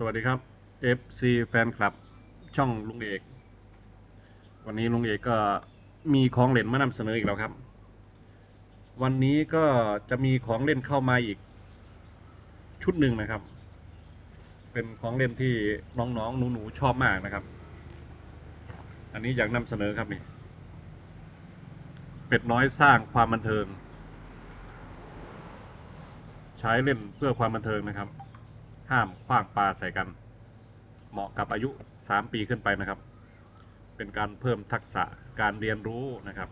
สวัสดีครับ FC แฟนคลับ ช่องลุงเอก วันนี้ลุงเอกก็มีของเล่นมานำเสนออีกแล้วครับ วันนี้ก็จะมีของเล่นเข้ามาอีกชุดหนึ่งนะครับ เป็นของเล่นที่น้องๆหนูๆชอบมากนะครับ อันนี้อยากนำเสนอครับนี่ เป็ดน้อยสร้างความบันเทิง ใช้เล่นเพื่อความบันเทิงนะครับ ห้ามขว้างปลาใส่กัน เหมาะกับอายุ 3 ปีขึ้นไปนะครับ เป็นการเพิ่มทักษะการเรียนรู้นะครับ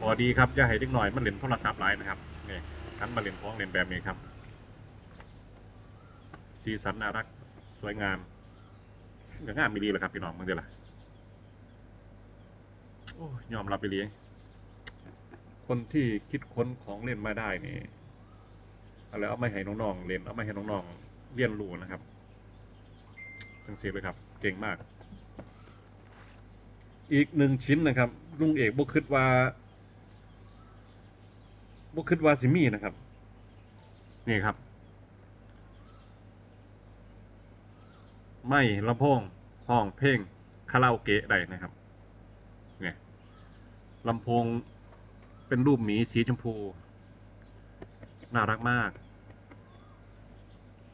พอดีครับอย่าให้เด็กหน่อยมันเล่นโทรศัพท์หลายนะครับนี่ทันมาเล่นของเล่นแบบนี้ครับ สีสันน่ารักสวยงามก็งามไม่ดีเลยครับพี่น้องมึงเดี๋ยวละโอ้ยอมรับไปเลยคนที่คิดค้นของเล่นมาได้นี่ แล้วเอาไม่ให้น้องๆเรียนเอาไม่ให้น้องๆเรียนรู้นะครับจังเสียเลยครับ เก่งมาก อีกหนึ่งชิ้นนะครับลุงเอกบุคิดว่าบุคิดว่าสิมีนะครับ นี่ครับ ไม่ลำโพงห้องเพลงคาราโอเกะได้นะครับเนี่ยลำโพงเป็นรูปหมีสีชมพู น่ารักมาก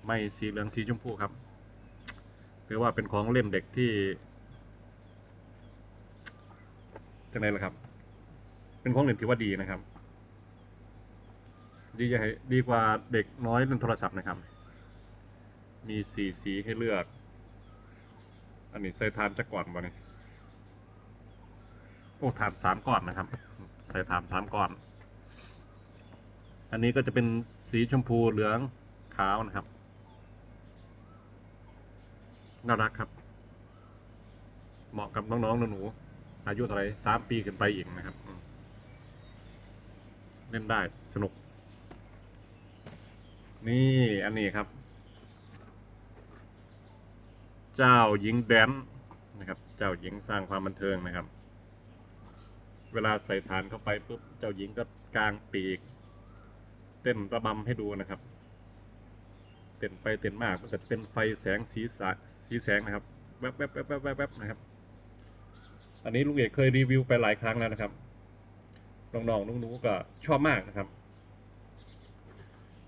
ไม่สีเหลืองสีชมพูครับถือว่าเป็นของเล่นเด็กที่จะไหนล่ะครับ เป็นของเล่นที่ว่าดีนะครับ ดีใจดีกว่าเด็กน้อยเล่นโทรศัพท์นะครับ มีสีสีให้เลือก อันนี้ใส่ทานจะก่อนบ่เนี่ยโอ้ทานสามก่อนนะครับ ใส่ทานสามก่อน อันนี้ก็จะเป็นสีชมพูเหลืองขาวนะครับน่ารักครับ เหมาะกับน้องๆหนูๆอายุเท่าไรสามปีขึ้นไปอีกนะครับ เล่นได้สนุก นี่อันนี้ครับ เจ้าหญิงแดนซ์นะครับ เจ้าหญิงสร้างความบันเทิงนะครับ เวลาใส่ฐานเข้าไปปุ๊บ เจ้าหญิงก็กลางปีก เต้นระบำให้ดูนะครับ เต้นไปเต้นมากมันก็จะเป็นไฟแสงสีสสีแสงนะครับ แวบแวบแวบแวบแวบแวบนะครับ อันนี้ลุงเอกเคยรีวิวไปหลายครั้งแล้วนะครับน้องๆนุ้ๆก็ชอบมากนะครับ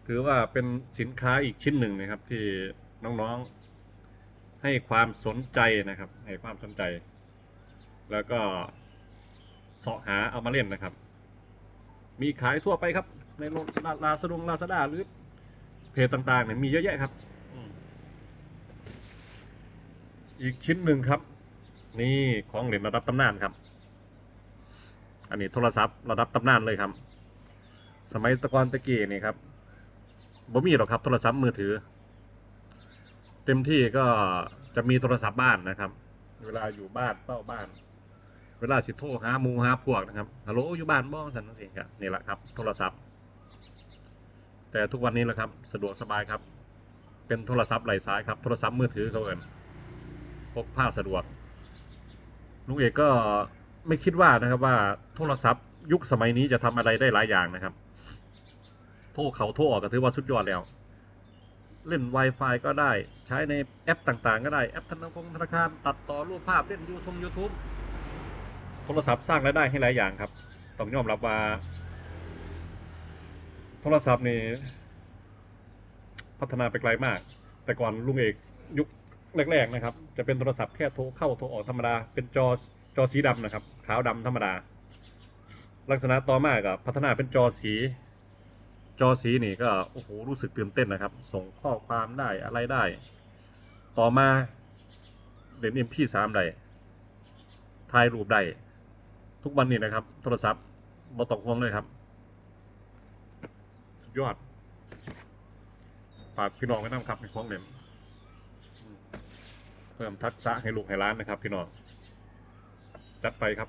ถือว่าเป็นสินค้าอีกชิ้นหนึ่งนะครับ ที่น้องๆให้ความสนใจนะครับ ให้ความสนใจ แล้วก็เสาะหาเอามาเล่นนะครับ มีขายทั่วไปครับ ในโลาลาสดงลาซาด้าหรือเพจต่างๆเนี่ยมีเยอะแยะครับ อีกชิ้นหนึ่งครับ นี่ของเหรียญระดับตำนานครับ อันนี้โทรศัพท์ระดับตำนานเลยครับ สมัยตะกอนตะกี้นี่ครับบ่มีหรอกครับ โทรศัพท์มือถือ เต็มที่ก็จะมีโทรศัพท์บ้านนะครับ เวลาอยู่บ้านเฝ้าบ้าน เวลาสิโทรหามูหาพวกนะครับฮัลโหลอยู่บ้านบ้องสันนั่นเองครับนี่แหละครับ โทรศัพท์ แต่ทุกวันนี้แหละครับสะดวกสบายครับ เป็นโทรศัพท์ไร้สายครับ โทรศัพท์มือถือเขาเอินพกพาสะดวกลุงเอกก็ไม่คิดว่านะครับว่าโทรศัพท์ยุคสมัยนี้จะทำอะไรได้หลายอย่างนะครับ โทรเขาโทรออกก็ถือว่าสุดยอดแล้ว เล่น Wi-Fi ก็ได้ใช้ในแอปต่างๆ ก็ได้แอปธนาคารธนาคารตัดต่อรูปภาพเล่นยูทูบยูทูบโทรศัพท์สร้างรายได้ให้หลายอย่างครับ ต้องยอมรับว่า รศัพท์นี่พัฒนาไปไกลมาก แต่ก่อนลุงเอกยุคแรกๆนะครับ จะเป็นโทรศัพท์แค่โทรเข้าโทรออกธรรมดา เป็นจอจอสีดำนะครับ ขาวดำธรรมดา ลักษณะต่อมากับพัฒนาเป็นจอสี จอสีนี่ก็โอ้โหรู้สึกตื่นเต้นนะครับ ส่งข้อความได้อะไรได้ ต่อมาเล่น MP3 ได้ถ่ายรูปได้ทุกวันนี้นะครับ โทรศัพท์บ่ต้องห่วงเลยครับ ยอด ฝากพี่น้องไว้น้ำครับในของเล่นอืมเพิ่มทักษะให้ลูกให้ร้านนะครับ พี่น้องจัดไปครับ